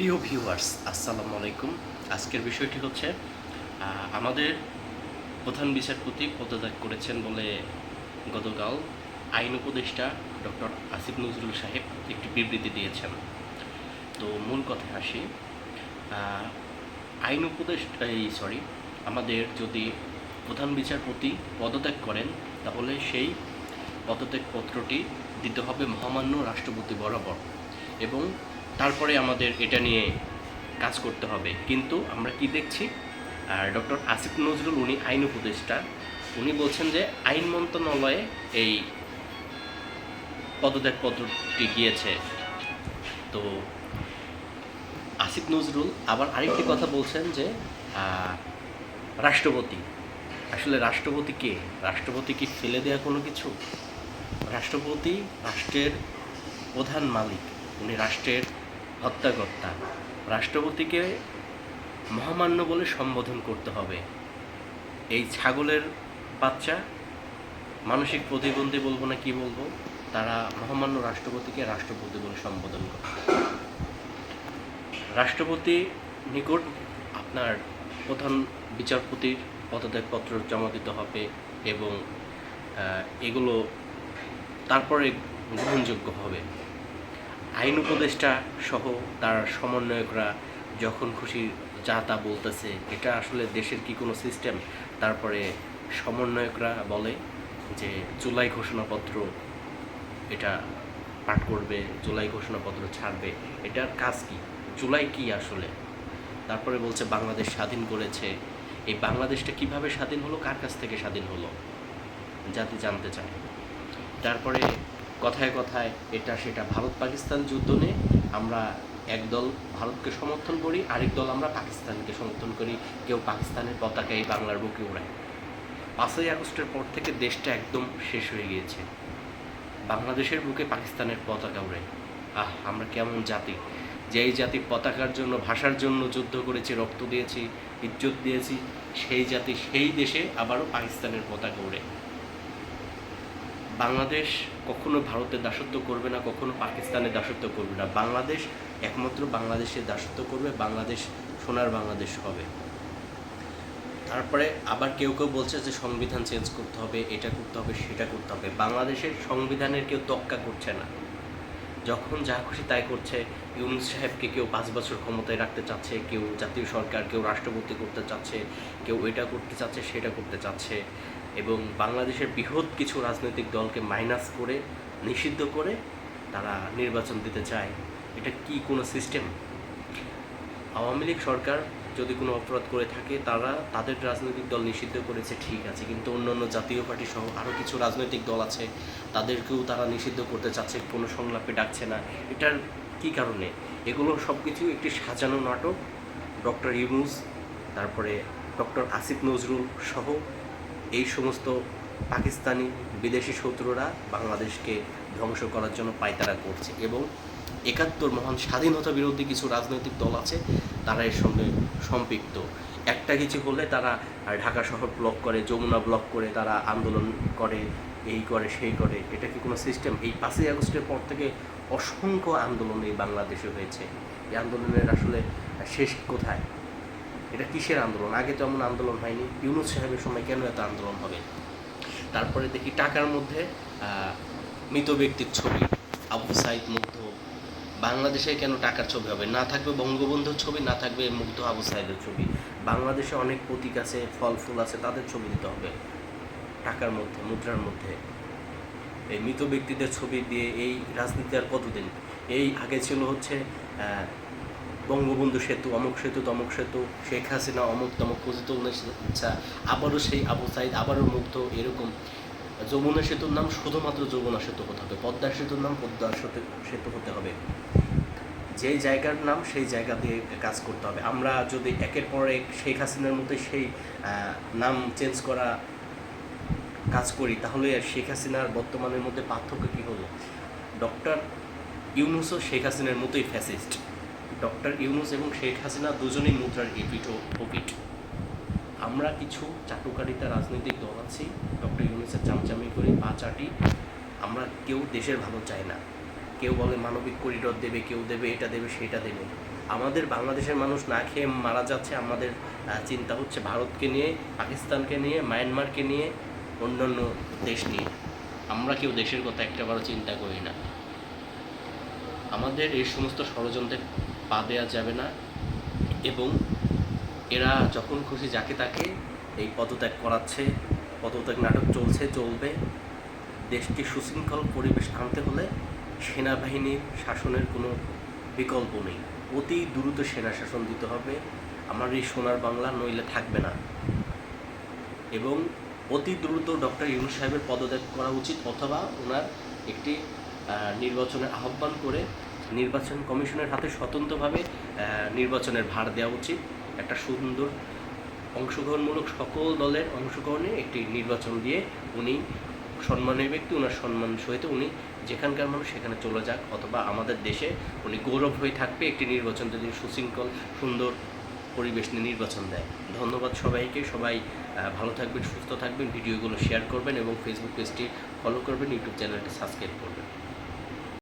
প্রিয় ভিউয়ার্স আসসালামু আলাইকুম। আজকের বিষয়টি হচ্ছে আমাদের প্রধান বিচারপতি পদত্যাগ করেছেন বলে গতকাল আইন উপদেষ্টা ডক্টর আসিফ নজরুল সাহেব একটি বিবৃতি দিয়েছেন। তো মূল কথায় আসি আইন উপদেষ্টা, এই সরি আমাদের যদি প্রধান বিচারপতি পদত্যাগ করেন, তাহলে সেই পদত্যাগ পত্রটি দিতে হবে মহামান্য রাষ্ট্রপতি বরাবর। এবং তারপরে আমাদের এটা নিয়ে কাজ করতে হবে। কিন্তু আমরা কি দেখছি? ডক্টর আসিফ নজরুল উনি আইন উপদেষ্টা। উনি বলছেন যে আইন মন্ত্রণালয়ে এই পদত্যাগ পত্রটি গিয়েছে। তো আসিফ নজরুল আবার আরেকটি কথা বলছেন যে রাষ্ট্রপতি। আসলে রাষ্ট্রপতি কে? রাষ্ট্রপতি কি ফেলে দেওয়া কোনো কিছু? রাষ্ট্রপতি রাষ্ট্রের প্রধান মালিক। উনি রাষ্ট্রের হত্যাকর্তা। রাষ্ট্রপতিকে মহামান্য বলে সম্বোধন করতে হবে। এই ছাগলের বাচ্চা, মানসিক প্রতিবন্ধী বলব না কি বলব, তারা মহামান্য রাষ্ট্রপতিকে রাষ্ট্রপতি বলে সম্বোধন করে। রাষ্ট্রপতি নিকট আপনার প্রধান বিচারপতির পদত্যাগপত্র জমা দিতে হবে এবং এগুলো তারপরে গ্রহণযোগ্য হবে। আইন উপদেষ্টা সহ তার সমন্বয়করা যখন খুশি যা তা বলতেছে, এটা আসলে দেশের কি কোনো সিস্টেম তারপরে সমন্বয়করা বলে যে, জুলাই ঘোষণাপত্র এটা পাঠ করবে, জুলাই ঘোষণাপত্র ছাড়বে, এটার কাজ কি? জুলাই কি আসলে? তারপরে বলছে, বাংলাদেশ স্বাধীন করেছে। এই বাংলাদেশটা কীভাবে স্বাধীন হলো? কার কাছ থেকে স্বাধীন হলো? জাতি জানতে চায়। তারপরে কথায় কথায় এটা সেটা ভারত পাকিস্তান যুদ্ধ নিয়ে আমরা একদল ভারতকে সমর্থন করি, আরেক দল আমরা পাকিস্তানকে সমর্থন করি। কেউ পাকিস্তানের পতাকা এই বাংলার বুকে উড়ায়। পাঁচই আগস্টের পর থেকে দেশটা একদম শেষ হয়ে গিয়েছে। বাংলাদেশের বুকে পাকিস্তানের পতাকা উড়ে আহ, আমরা কেমন জাতি? যেই জাতি পতাকার জন্য, ভাষার জন্য যুদ্ধ করেছি, রক্ত দিয়েছি, ইজ্জত দিয়েছি, সেই জাতি, সেই দেশে আবারও পাকিস্তানের পতাকা উড়ে। বাংলাদেশ কখনো ভারতের দাসত্ব করবে না, কখনো পাকিস্তানের দাসত্ব করবে না। বাংলাদেশ একমাত্র বাংলাদেশের দাসত্ব করবে, বাংলাদেশ সোনার বাংলাদেশ হবে। তারপরে আবার কেউ কেউ বলছে যে সংবিধান চেঞ্জ করতে হবে, এটা করতে হবে, সেটা করতে হবে। বাংলাদেশের সংবিধানের কেউ তক্কা করছে না। যখন যা খুশি তাই করছে। ইউনুস সাহেবকে কেউ পাঁচ বছর ক্ষমতায় রাখতে চাচ্ছে, কেউ জাতীয় সরকার, কেউ রাষ্ট্রপতি করতে চাচ্ছে, কেউ এটা করতে চাচ্ছে, সেটা করতে চাচ্ছে। এবং বাংলাদেশের বৃহৎ কিছু রাজনৈতিক দলকে মাইনাস করে, নিষিদ্ধ করে তারা নির্বাচন দিতে চায়। এটা কি কোনো সিস্টেম আওয়ামী লীগ সরকার যদি কোনো অপরাধ করে থাকে, তারা তাদের রাজনৈতিক দল নিষিদ্ধ করেছে, ঠিক আছে। কিন্তু অন্যান্য জাতীয় পার্টি সহ আরও কিছু রাজনৈতিক দল আছে, তাদেরকেও তারা নিষিদ্ধ করতে চাচ্ছে, কোনো সংলাপে ডাকছে না। এটার কি কারণে? এগুলো সব কিছু একটি সাজানো নাটক। ডক্টর ইউনুস, তারপরে ডক্টর আসিফ নজরুল সহ এই সমস্ত পাকিস্তানি বিদেশি শত্রুরা বাংলাদেশকে ধ্বংস করার জন্য পায়তারা করছে এবং একাত্তর মহান স্বাধীনতা বিরোধী কিছু রাজনৈতিক দল আছে, তারা এর সঙ্গে সম্পৃক্ত। একটা কিছু হলে তারা ঢাকা শহর ব্লক করে, যমুনা ব্লক করে, তারা আন্দোলন করে, এই করে, সেই করে। এটা কি কোনো সিস্টেম এই পাঁচই আগস্টের পর থেকে অসংখ্য আন্দোলন এই বাংলাদেশে হয়েছে। এই আন্দোলনের আসলে শেষ কোথায়? এটা কিসের আন্দোলন? আগে তো এমন আন্দোলন হয়নি, ইউনুস সাহেবের সময় কেন এত আন্দোলন হবে? তারপরে দেখি টাকার মধ্যে মৃত ব্যক্তির ছবি, আবু সাইদ মুগ্ধ। বাংলাদেশে কেন টাকার ছবি হবে? না থাকবে বঙ্গবন্ধুর ছবি, না থাকবে মুগ্ধ আবু সাইদের ছবি। বাংলাদেশে অনেক প্রতীক আছে, ফল, ফুল আছে, তাদের ছবি দিতে হবে। টাকার মধ্যে, মুদ্রার মধ্যে। এই মৃত ব্যক্তিদের ছবি দিয়ে এই রাজনীতি আর কতদিন? এই আগে ছিল হচ্ছে বঙ্গবন্ধু সেতু, অমুক সেতু, তমুক সেতু, শেখ হাসিনা, অমুক তমুক পজিত ইচ্ছা আবারও সেই আবু সাইদ, আবারও মুগ্ধ এরকম। যমুনা সেতুর নাম শুধুমাত্র যমুনা সেতু হতে হবে, পদ্মা সেতুর নাম পদ্মা সেতু সেতু হতে হবে। যেই জায়গার নাম সেই জায়গা দিয়ে কাজ করতে হবে। আমরা যদি একের পর এক শেখ হাসিনার মতো সেই নাম চেঞ্জ করা কাজ করি, তাহলে আর শেখ হাসিনার বর্তমানের মধ্যে পার্থক্য কী হলো? ডক্টর ইউনুসও শেখ হাসিনার মতোই ফ্যাসিস্ট ডক্টর ইউনুস এবং শেখ হাসিনা দুজনেই মুদ্রার এপিট ও ওপিট আমরা কিছু চাটুকারিতা রাজনৈতিক দল আছি, ডক্টর ইউনুসের চামচামি করে পা চাটি। আমরা কেউ দেশের ভালো চাই না। কেউ বলে মানবিক করিডোর দেবে, কেউ দেবে এটা দেবে, সেটা দেবে। আমাদের বাংলাদেশের মানুষ না খেয়ে মারা যাচ্ছে, আমাদের চিন্তা হচ্ছে ভারতকে নিয়ে, পাকিস্তানকে নিয়ে, মায়ানমারকে নিয়ে, অন্যান্য দেশ নিয়ে। আমরা কেউ দেশের কথা একটাবারও চিন্তা করি না। আমাদের এই সমস্ত ষড়যন্ত্রে পা দেওয়া যাবে না। এবং এরা যখন খুশি যাকে তাকে এই পদত্যাগ করাচ্ছে, পদত্যাগ নাটক চলছে, চলবে। দেশকে সুশৃঙ্খল পরিবেশ আনতে হলে সেনাবাহিনীর শাসনের কোনো বিকল্প নেই। অতি দ্রুত সেনা শাসন দিতে হবে। আমার এই সোনার বাংলা নইলে থাকবে না। এবং অতি দ্রুত ডক্টর ইউনুস সাহেবের পদত্যাগ করা উচিত অথবা ওনার একটি নির্বাচনের আহ্বান করে নির্বাচন কমিশনের হাতে স্বতন্ত্রভাবে নির্বাচনের ভার দেওয়া উচিত। একটা সুন্দর অংশগ্রহণমূলক সকল দলের অংশগ্রহণে একটি নির্বাচন দিয়ে উনি সম্মানের ব্যক্তি ওনার সম্মান সহিত উনি যেখানকার মানুষ সেখানে চলে যাক অথবা আমাদের দেশে উনি গৌরব হয়ে থাকবে একটি নির্বাচন যদি সুশৃঙ্খল, সুন্দর পরিবেশ নিয়ে নির্বাচন দেয়। ধন্যবাদ সবাইকে। সবাই ভালো থাকবেন, সুস্থ থাকবেন। ভিডিওগুলো শেয়ার করবেন এবং ফেসবুক পেজটি ফলো করবেন ইউটিউব চ্যানেলটি সাবস্ক্রাইব করবেন।